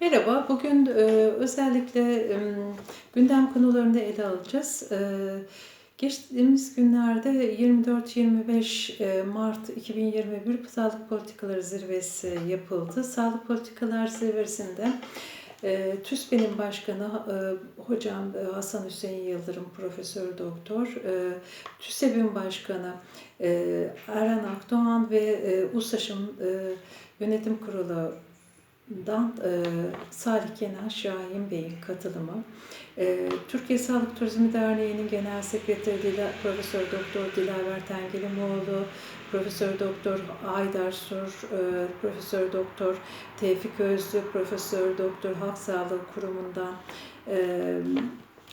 Merhaba, bugün e, özellikle gündem konularını ele alacağız. E, geçtiğimiz günlerde 24-25 e, Mart 2021 Sağlık Politikaları Zirvesi yapıldı. Sağlık Politikalar Zirvesi'nde e, TÜSPE'nin başkanı hocam Hasan Hüseyin Yıldırım Profesör Doktor, e, TÜSEB'in başkanı e, Erhan Akdoğan ve e, USAŞ'ın yönetim kurulu Dan e, Salih Kenan Şahin Bey'in katılımı. E, Türkiye Sağlık Turizmi Derneği'nin Genel Sekreteri Dila, Profesör Doktor Dilaver Tengelimoğlu, Profesör Doktor Haydar Sur, e, Profesör Doktor Tevfik Özlü, Profesör Doktor Halk Sağlığı Kurumu'ndan e,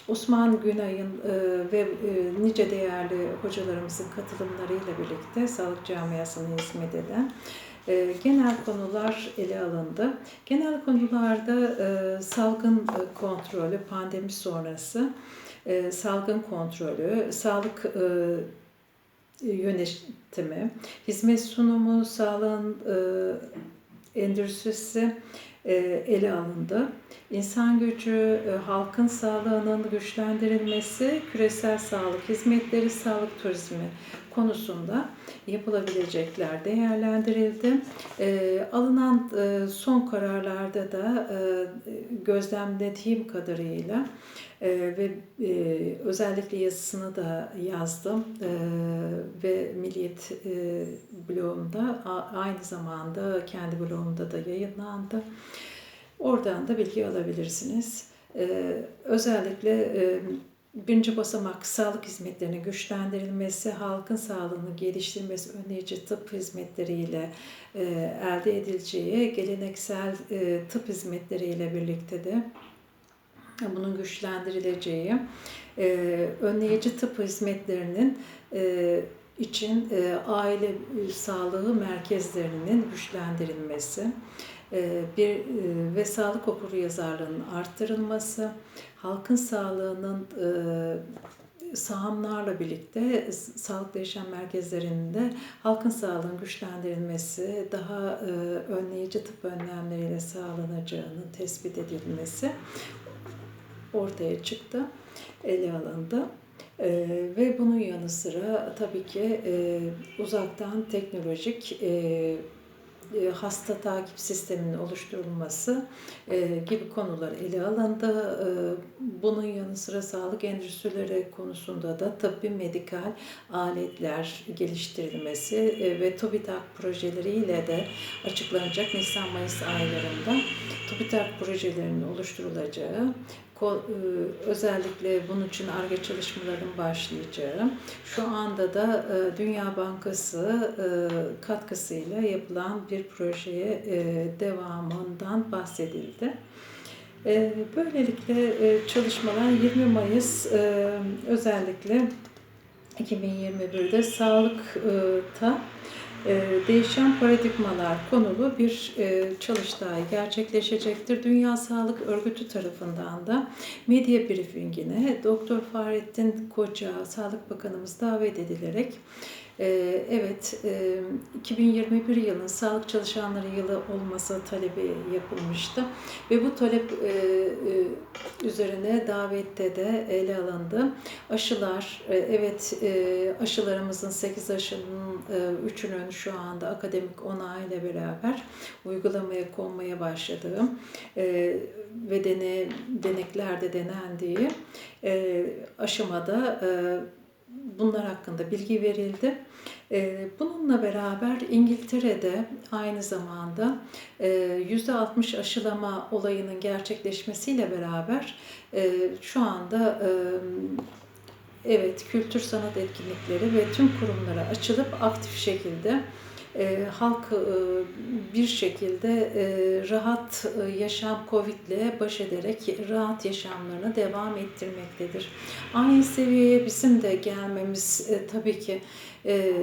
Osman Günay'ın e, ve e, nice değerli hocalarımızın katılımlarıyla birlikte sağlık camiasına hizmet eden e, genel konular ele alındı. Genel konularda salgın kontrolü, pandemi sonrası, salgın kontrolü, sağlık yönetimi, hizmet sunumu, sağlığın endüstrisi ele alındı. İnsan gücü, e, halkın sağlığının güçlendirilmesi, küresel sağlık hizmetleri, sağlık turizmi konusunda yapılabilecekler değerlendirildi. E, alınan e, son kararlarda da e, gözlemlediğim kadarıyla e, ve e, özellikle yazısını da yazdım e, ve Milliyet e, blogumda aynı zamanda kendi blogumda da yayınlandı. Oradan da bilgi alabilirsiniz. E, özellikle e, Birinci basamak sağlık hizmetlerinin güçlendirilmesi, halkın sağlığını geliştirmesi, önleyici tıp hizmetleriyle e, elde edileceği geleneksel e, tıp hizmetleriyle birlikte de bunun güçlendirileceği, önleyici tıp hizmetlerinin için aile sağlığı merkezlerinin güçlendirilmesi, bir e, ve sağlık okuru yazarlığının arttırılması, halkın sağlığının e, sahamlarla birlikte sağlıklı yaşam merkezlerinde halkın sağlığının güçlendirilmesi, daha önleyici tıp önlemleriyle sağlanacağının tespit edilmesi ortaya çıktı, ele alındı. Ee, ve bunun yanı sıra tabii ki e, uzaktan teknolojik e, e, hasta takip sisteminin oluşturulması e, gibi konular ele alındı. E, bunun yanı sıra sağlık endüstrileri konusunda da tıbbi medikal aletler geliştirilmesi ve TÜBİTAK projeleriyle de açıklanacak Nisan-Mayıs aylarında TÜBİTAK projelerinin oluşturulacağı özellikle bunun için ARGE çalışmaların başlayacağı, şu anda da Dünya Bankası katkısıyla yapılan bir projeye devamından bahsedildi. Böylelikle çalışmalar 20 Mayıs özellikle 2021'de sağlıkta değişen paradigmalar konulu bir e, çalıştay gerçekleşecektir. Dünya Sağlık Örgütü tarafından da medya briefingine Doktor Fahrettin Koca, Sağlık Bakanımız davet edilerek ee, evet, 2021 e, yılın sağlık çalışanları yılı olması talebi yapılmıştı ve bu talep e, e, üzerine davette de ele alındı. Aşılar, evet aşılarımızın 8 aşının 3'ünün şu anda akademik onayla beraber uygulamaya konmaya başladığı ve dene, deneklerde denendiği aşamada bunlar hakkında bilgi verildi. Ee, bununla beraber İngiltere'de aynı zamanda %60 e, aşılama olayının gerçekleşmesiyle beraber e, şu anda e, evet kültür sanat etkinlikleri ve tüm kurumlara açılıp aktif şekilde e, halk e, bir şekilde e, rahat e, yaşam Covid ile baş ederek rahat yaşamlarını devam ettirmektedir. Aynı seviyeye bizim de gelmemiz e, tabii ki e,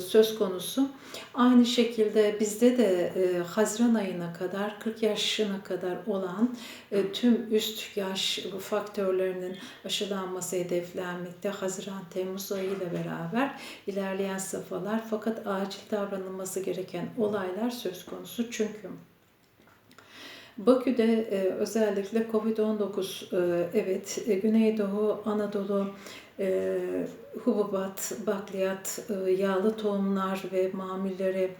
söz konusu. Aynı şekilde bizde de e, Haziran ayına kadar 40 yaşına kadar olan e, tüm üst yaş faktörlerinin aşılanması hedeflenmekte. Haziran-Temmuz ayı ile beraber ilerleyen safhalar fakat acil davranılması gereken olaylar söz konusu. Çünkü Bakü'de e, özellikle Covid-19 e, evet e, Güneydoğu Anadolu e, hububat, bakliyat, e, yağlı tohumlar ve mamulleri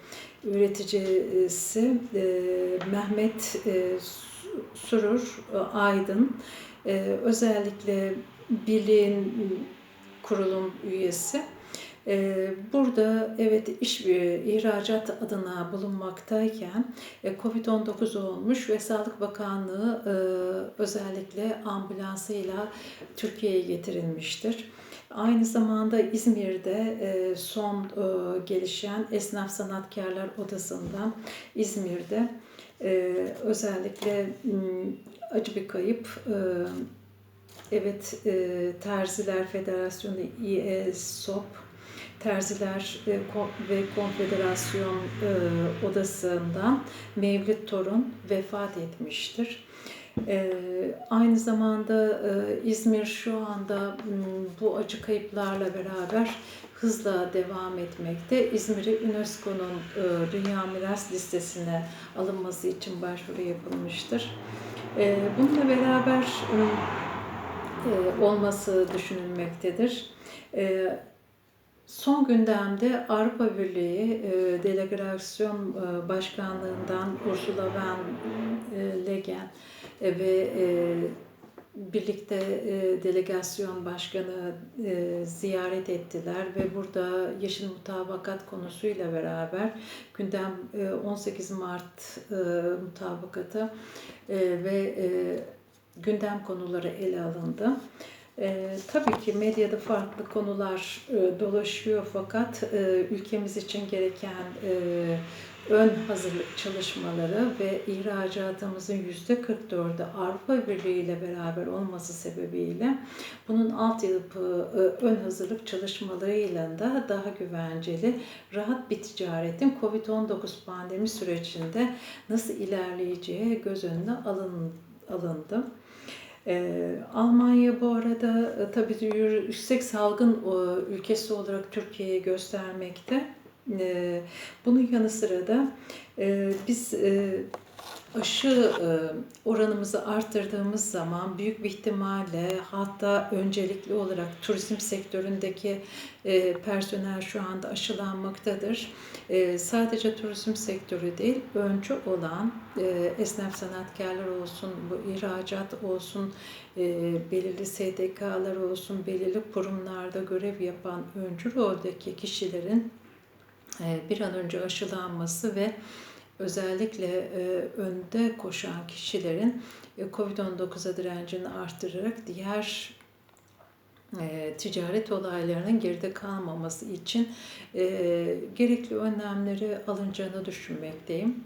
üreticisi e, Mehmet e, Surur e, Aydın e, özellikle birliğin kurulum üyesi. Ee, Burada evet iş e, ihracat adına bulunmaktayken e, Covid-19 olmuş ve Sağlık Bakanlığı e, özellikle ambulansıyla Türkiye'ye getirilmiştir. Aynı zamanda İzmir'de son gelişen Esnaf Sanatkarlar Odası'ndan İzmir'de özellikle acı bir kayıp Evet, e, Terziler Federasyonu İESOP, Terziler e, ve Konfederasyon e, Odası'ndan Mevlüt Torun vefat etmiştir. E, aynı zamanda e, İzmir şu anda bu acı kayıplarla beraber hızla devam etmekte. İzmir'i UNESCO'nun e, Dünya Miras Listesi'ne alınması için başvuru yapılmıştır. E, bununla beraber m, e, olması düşünülmektedir. E, Son gündemde Avrupa Birliği e, Delegasyon Başkanlığından Ursula von e, ve birlikte delegasyon başkanı ziyaret ettiler ve burada Yeşil Mutabakat konusuyla beraber gündem e, 18 Mart e, mutabakatı ve gündem konuları ele alındı. E, tabii ki medyada farklı konular e, dolaşıyor fakat e, ülkemiz için gereken e, ön hazırlık çalışmaları ve ihracatımızın yüzde 44'ü Avrupa Birliği ile beraber olması sebebiyle bunun altyapı e, ön hazırlık çalışmalarıyla da daha güvenceli, rahat bir ticaretin COVID-19 pandemi sürecinde nasıl ilerleyeceği göz önüne alın, alındı. Ee, Almanya bu arada e, tabii yüksek salgın e, ülkesi olarak Türkiye'yi göstermekte. Ee, bunun yanı sıra da e, biz e, aşı e, oranımızı arttırdığımız zaman büyük bir ihtimalle hatta öncelikli olarak turizm sektöründeki e, personel şu anda aşılanmaktadır. E, sadece turizm sektörü değil, öncü olan esnaf sanatkarlar olsun, bu ihracat olsun, belirli STK'lar olsun, belirli kurumlarda görev yapan öncü roldeki kişilerin bir an önce aşılanması ve özellikle e, önde koşan kişilerin e, COVID-19'a direncini arttırarak diğer e, ticaret olaylarının geride kalmaması için e, gerekli önlemleri alınacağını düşünmekteyim.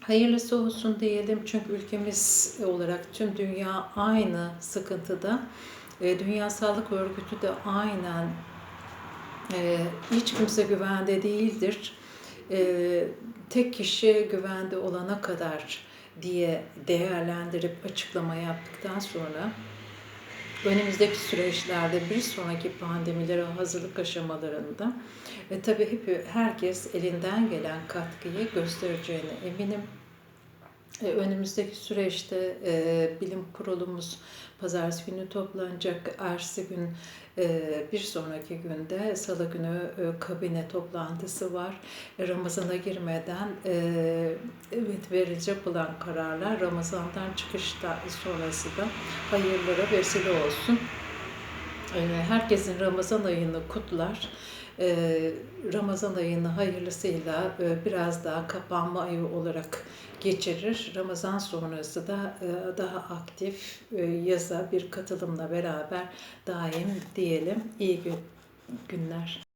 Hayırlısı olsun diyelim çünkü ülkemiz olarak tüm dünya aynı sıkıntıda. E, Dünya Sağlık Örgütü de aynen e, hiç kimse güvende değildir. E, tek kişi güvende olana kadar diye değerlendirip açıklama yaptıktan sonra önümüzdeki süreçlerde bir sonraki pandemilere hazırlık aşamalarında ve tabii hep herkes elinden gelen katkıyı göstereceğine eminim. E, Önümüzdeki süreçte e, bilim kurulumuz pazartesi günü toplanacak. Ertesi gün e, bir sonraki günde salı günü e, kabine toplantısı var. E, Ramazana girmeden e, evet verilecek olan kararlar Ramazan'dan çıkışta sonrası da hayırlara vesile olsun. E, Herkesin Ramazan ayını kutlar. E, Ramazan ayını hayırlısıyla e, biraz daha kapanma ayı olarak geçirir. Ramazan sonrası da e, daha aktif e, yaza bir katılımla beraber daim diyelim. İyi gün- günler.